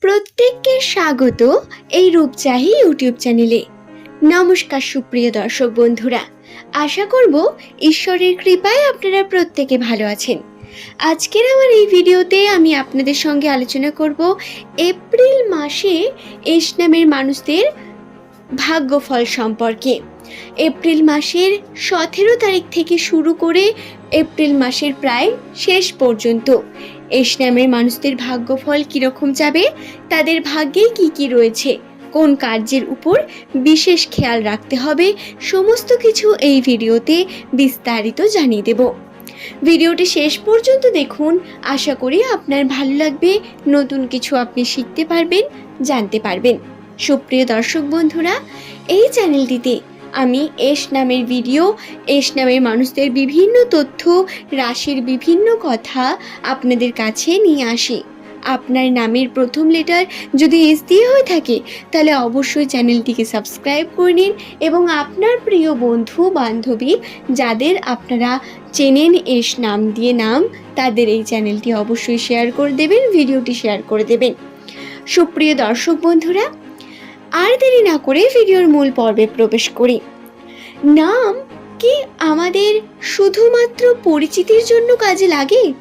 প্রত্যেককে স্বাগত এই রূপচাহি ইউটিউব চ্যানেলে। নমস্কার সুপ্রিয় দর্শক বন্ধুরা, আশা করব ঈশ্বরের কৃপায় আপনারা প্রত্যেকে ভালো আছেন। আজকের আমার এই ভিডিওতে আমি আপনাদের সঙ্গে আলোচনা করব এপ্রিল মাসে এস নামের মানুষদের ভাগ্যফল সম্পর্কে। এপ্রিল মাসের সতেরো তারিখ থেকে শুরু করে এপ্রিল মাসের প্রায় শেষ পর্যন্ত এস নামের মানুষদের ভাগ্যফল কীরকম যাবে? তাদের ভাগ্যে কি কি রয়েছে? কোন কার্যের উপর বিশেষ খেয়াল রাখতে হবে? সমস্ত কিছু এই ভিডিওতে বিস্তারিত জানিয়ে দেব। ভিডিওটি শেষ পর্যন্ত দেখুন। আশা করি আপনার ভালো লাগবে। নতুন কিছু আপনি শিখতে পারবেন, জানতে পারবেন। সুপ্রিয় দর্শক বন্ধুরা, এই চ্যানেলটিতে আমি এস নামের ভিডিও এস নামের মানুষদের বিভিন্ন তথ্য, রাশির বিভিন্ন কথা আপনাদের কাছে নিয়ে আসি। আপনার নামের প্রথম লেটার যদি এস দিয়ে হয়ে থাকে, তাহলে অবশ্যই চ্যানেলটিকে সাবস্ক্রাইব করে নিন এবং আপনার প্রিয় বন্ধু, বান্ধবী যাদের আপনারা চেনেন এস নাম দিয়ে নাম, তাদের এই চ্যানেলটি অবশ্যই শেয়ার করে দেবেন ভিডিওটি শেয়ার করে দেবেন। সুপ্রিয় দর্শক বন্ধুরা আর দেরি না করে ভিডিওর মূল পর্বে প্রবেশ করি। নাম কি আমাদের শুধুমাত্র পরিচিতির জন্য কাজে লাগে?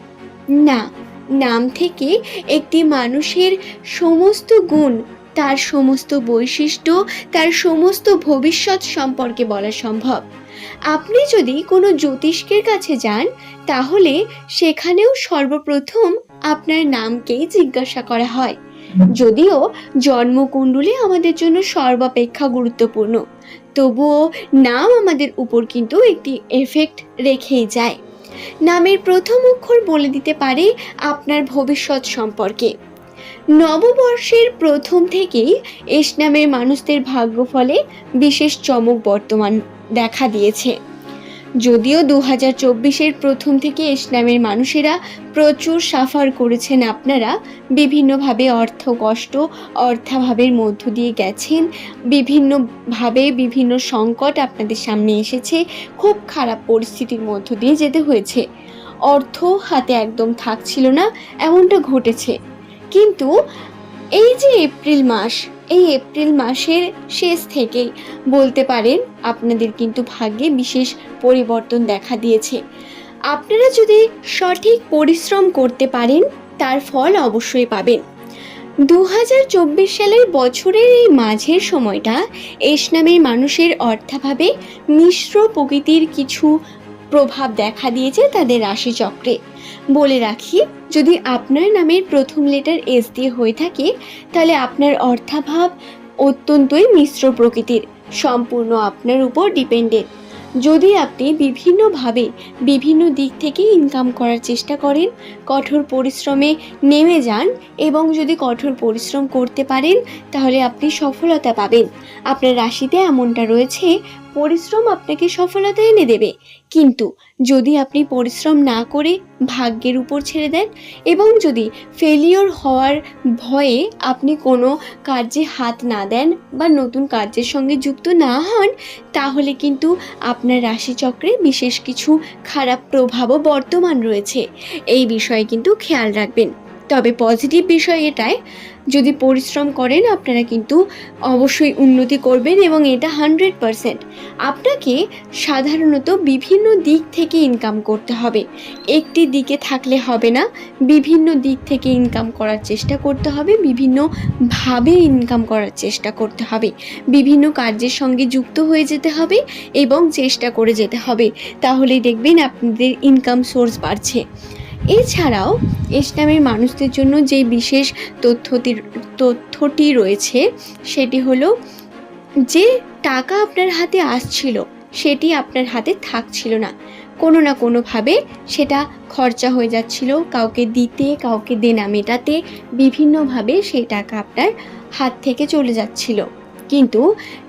না, নাম থেকে একটি মানুষের সমস্ত গুণ, তার সমস্ত বৈশিষ্ট্য, তার সমস্ত ভবিষ্যৎ সম্পর্কে বলা সম্ভব। আপনি যদি কোনো জ্যোতিষ্কের কাছে যান, তাহলে সেখানেও সর্বপ্রথম আপনার নামকেই জিজ্ঞাসা করা হয়। যদিও জন্মকুণ্ডলী আমাদের জন্য সর্বাপেক্ষা গুরুত্বপূর্ণ। তবুও নাম আমাদের উপর কিন্তু একটি এফেক্ট রেখেই যায়। নামের প্রথম অক্ষর বলে দিতে পারে আপনার ভবিষ্যৎ সম্পর্কে। নববর্ষের প্রথম থেকেই এস নামের মানুষদের ভাগ্যফলে বিশেষ চমক বর্তমান দেখা দিয়েছে। যদিও দু হাজার চব্বিশের প্রথম থেকে ইসলামের মানুষেরা প্রচুর সাফার করেছেন আপনারা, বিভিন্নভাবে অর্থ কষ্ট, অর্থাভাবের মধ্য দিয়ে গেছেন, বিভিন্নভাবে বিভিন্ন সংকট আপনাদের সামনে এসেছে, খুব খারাপ পরিস্থিতির মধ্য দিয়ে যেতে হয়েছে। অর্থ হাতে একদম থাকছিল না, এমনটা ঘটেছে। কিন্তু এই যে এপ্রিল মাস, এই এপ্রিল মাসের শেষ থেকেই বলতে পারেন আপনাদের কিন্তু ভাগ্যে বিশেষ পরিবর্তন দেখা দিয়েছে। আপনারা যদি সঠিক পরিশ্রম করতে পারেন, তার ফল অবশ্যই পাবেন। দু হাজার চব্বিশ সালের বছরের এই মাঝের সময়টা, এস নামের মানুষের অর্থাভাবে মিশ্র প্রকৃতির কিছু প্রভাব দেখা দিয়েছে তাদের রাশিচক্রে। বলে রাখি, যদি আপনার নামের প্রথম লেটার এস দিয়ে হয়ে থাকে, তাহলে আপনার অর্থাভাব অত্যন্তই মিশ্র প্রকৃতির, সম্পূর্ণ আপনার উপর ডিপেন্ডেন্ট যদি আপনি বিভিন্নভাবে বিভিন্ন দিক থেকে ইনকাম করার চেষ্টা করেন, কঠোর পরিশ্রমে নেমে যান এবং যদি কঠোর পরিশ্রম করতে পারেন, তাহলে আপনি সফলতা পাবেন। আপনার রাশিতে এমনটা রয়েছে পরিশ্রম আপনাকে সফলতা এনে দেবে। কিন্তু যদি আপনি পরিশ্রম না করে ভাগ্যের উপর ছেড়ে দেন এবং যদি ফেলিওর হওয়ার ভয়ে আপনি কোনো কার্যে হাত না দেন বা নতুন কার্যের সঙ্গে যুক্ত না হন, তাহলে কিন্তু আপনার রাশিচক্রে বিশেষ কিছু খারাপ প্রভাবও বর্তমান রয়েছে। এই বিষয়ে কিন্তু খেয়াল রাখবেন। তবে পজিটিভ বিষয় এটাই, যদি পরিশ্রম করেন আপনারা কিন্তু অবশ্যই উন্নতি করবেন এবং এটা হান্ড্রেড পারসেন্ট। আপনাকে সাধারণত বিভিন্ন দিক থেকে ইনকাম করতে হবে। একটি দিকে থাকলে হবে না, বিভিন্ন দিক থেকে ইনকাম করার চেষ্টা করতে হবে বিভিন্নভাবে ইনকাম করার চেষ্টা করতে হবে। বিভিন্ন কার্যের সঙ্গে যুক্ত হয়ে যেতে হবে এবং চেষ্টা করে যেতে হবে। তাহলেই দেখবেন আপনাদের ইনকাম সোর্স বাড়ছে। এছাড়াও ইসলামের মানুষদের জন্য যে বিশেষ তথ্যটি তথ্যটি রয়েছে, সেটি হলো যে টাকা আপনার হাতে আসছিল, সেটি আপনার হাতে থাকছিল না। কোনো না কোনোভাবে সেটা খরচা হয়ে যাচ্ছিল, কাউকে দিতে, কাউকে দেনা মেটাতে, বিভিন্নভাবে সেই টাকা আপনার হাত থেকে চলে যাচ্ছিল। কিন্তু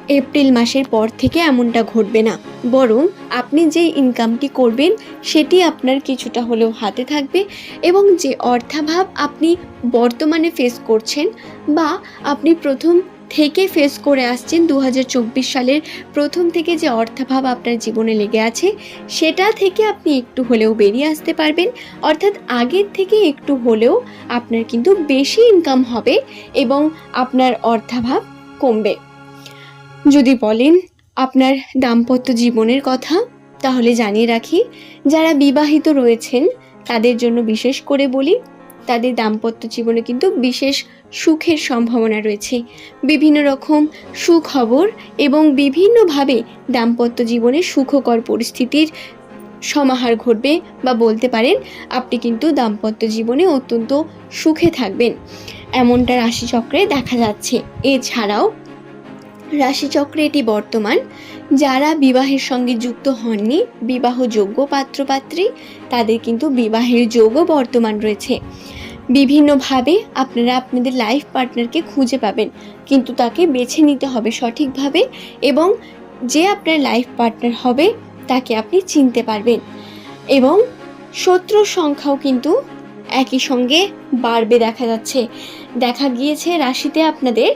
এপ্রিল মাসের পর থেকে এমনটা ঘটবে না। বরং আপনি যে ইনকামটি করবেন, সেটি আপনার কিছুটা হলেও হাতে থাকবে এবং যে অর্থাভাব আপনি বর্তমানে ফেস করছেন বা আপনি প্রথম থেকে ফেস করে আসছেন দু হাজার চব্বিশ সালের প্রথম থেকে যে অর্থাভাব আপনার জীবনে লেগে আছে, সেটা থেকে আপনি একটু হলেও বেরিয়ে আসতে পারবেন। অর্থাৎ আগের থেকে একটু হলেও আপনার কিন্তু বেশি ইনকাম হবে এবং আপনার অর্থাভাব কমবে। যদি বলেন আপনার দাম্পত্য জীবনের কথা, তাহলে জানিয়ে রাখি, যারা বিবাহিত রয়েছেন, তাদের জন্য বিশেষ করে বলি, তাদের দাম্পত্য জীবনে কিন্তু বিশেষ সুখের সম্ভাবনা রয়েছে। বিভিন্ন রকম সুখবর এবং বিভিন্নভাবে দাম্পত্য জীবনে সুখকর পরিস্থিতির সমাহার ঘটবে বা বলতে পারেন, আপনি কিন্তু দাম্পত্য জীবনে অত্যন্ত সুখে থাকবেন। এমনটা রাশিচক্রে দেখা যাচ্ছে। এছাড়াও রাশিচক্রে এটি বর্তমান। যারা বিবাহের সঙ্গে যুক্ত হননি, বিবাহযোগ্য পাত্রপাত্রী, তাদের কিন্তু বিবাহের যোগও বর্তমান রয়েছে। বিভিন্নভাবে আপনারা আপনাদের লাইফ পার্টনারকে খুঁজে পাবেন, কিন্তু তাকে বেছে নিতে হবে সঠিকভাবে এবং যে আপনার লাইফ পার্টনার হবে, তাকে আপনি চিনতে পারবেন। এবং শত্রুর সংখ্যাও কিন্তু একই সঙ্গে বাড়বে দেখা যাচ্ছে। দেখা গিয়েছে রাশিতে আপনাদের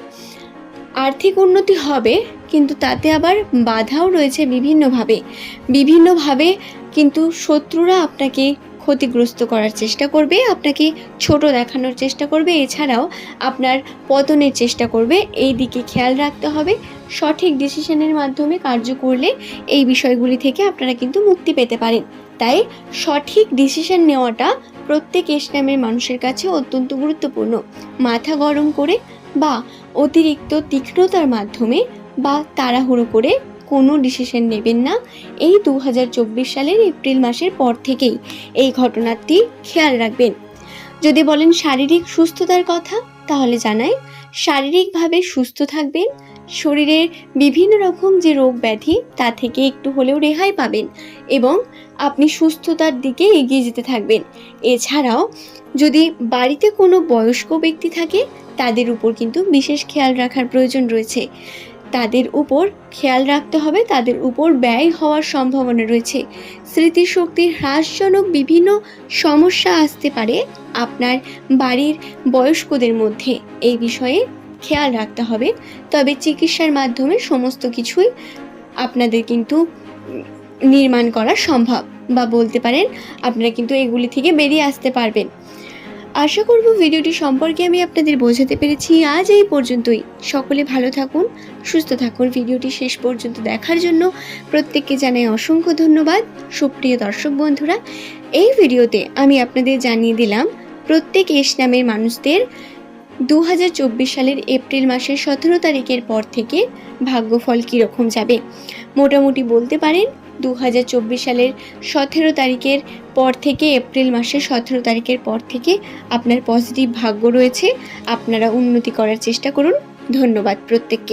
আর্থিক উন্নতি হবে, কিন্তু তাতে আবার বাধাও রয়েছে বিভিন্নভাবে। বিভিন্নভাবে কিন্তু শত্রুরা আপনাকে ক্ষতিগ্রস্ত করার চেষ্টা করবে, আপনাকে ছোট দেখানোর চেষ্টা করবে, এছাড়াও আপনার পতনের চেষ্টা করবে। এই দিকে খেয়াল রাখতে হবে, সঠিক ডিসিশনের মাধ্যমে কার্য করলে এই বিষয়গুলি থেকে আপনারা কিন্তু মুক্তি পেতে পারেন। তাই সঠিক ডিসিশন নেওয়াটা প্রত্যেক ইসলামের মানুষের কাছে অত্যন্ত গুরুত্বপূর্ণ। মাথা গরম করে বা অতিরিক্ত তীক্ষ্ণতার মাধ্যমে বা তাড়াহুড়ো করে কোনো ডিসিশন নেবেন না এই দু হাজার চব্বিশ সালের এপ্রিল মাসের পর থেকেই এই ঘটনাটি খেয়াল রাখবেন। যদি বলেন শারীরিক সুস্থতার কথা, তাহলে জানাই শারীরিকভাবে সুস্থ থাকবেন, শরীরের বিভিন্ন রকম যে রোগ ব্যাধি, তা থেকে একটু হলেও রেহাই পাবেন এবং আপনি সুস্থতার দিকে এগিয়ে যেতে থাকবেন। এছাড়াও যদি বাড়িতে কোনো বয়স্ক ব্যক্তি থাকে, তাদের উপর কিন্তু বিশেষ খেয়াল রাখার প্রয়োজন রয়েছে। তাদের উপর খেয়াল রাখতে হবে, তাদের উপর ব্যয় হওয়ার সম্ভাবনা রয়েছে। স্মৃতিশক্তির হ্রাসজনক বিভিন্ন সমস্যা আসতে পারে আপনার বাড়ির বয়স্কদের মধ্যে। এই বিষয়ে খেয়াল রাখতে হবে। তবে চিকিৎসার মাধ্যমে সমস্ত কিছুই আপনাদের কিন্তু নির্মাণ করা সম্ভব বা বলতে পারেন, আপনারা কিন্তু এগুলি থেকে বেরিয়ে আসতে পারবেন। আশা করব ভিডিওটি সম্পর্কে আমি আপনাদের বোঝাতে পেরেছি। আজ এই পর্যন্তই। সকলে ভালো থাকুন, সুস্থ থাকুন। ভিডিওটি শেষ পর্যন্ত দেখার জন্য প্রত্যেককে জানাই অসংখ্য ধন্যবাদ। সুপ্রিয় দর্শক বন্ধুরা, এই ভিডিওতে আমি আপনাদের জানিয়ে দিলাম, প্রত্যেক এস নামের মানুষদের দু হাজার চব্বিশ সালের এপ্রিল মাসের সতেরো তারিখের পর থেকে ভাগ্যফল কীরকম যাবে? মোটামুটি বলতে পারেন দু হাজার চব্বিশ সালের সতেরো তারিখের পর থেকে, এপ্রিল মাসের সতেরো তারিখের পর থেকে আপনার পজিটিভ ভাগ্য রয়েছে। আপনারা উন্নতি করার চেষ্টা করুন। ধন্যবাদ প্রত্যেককে।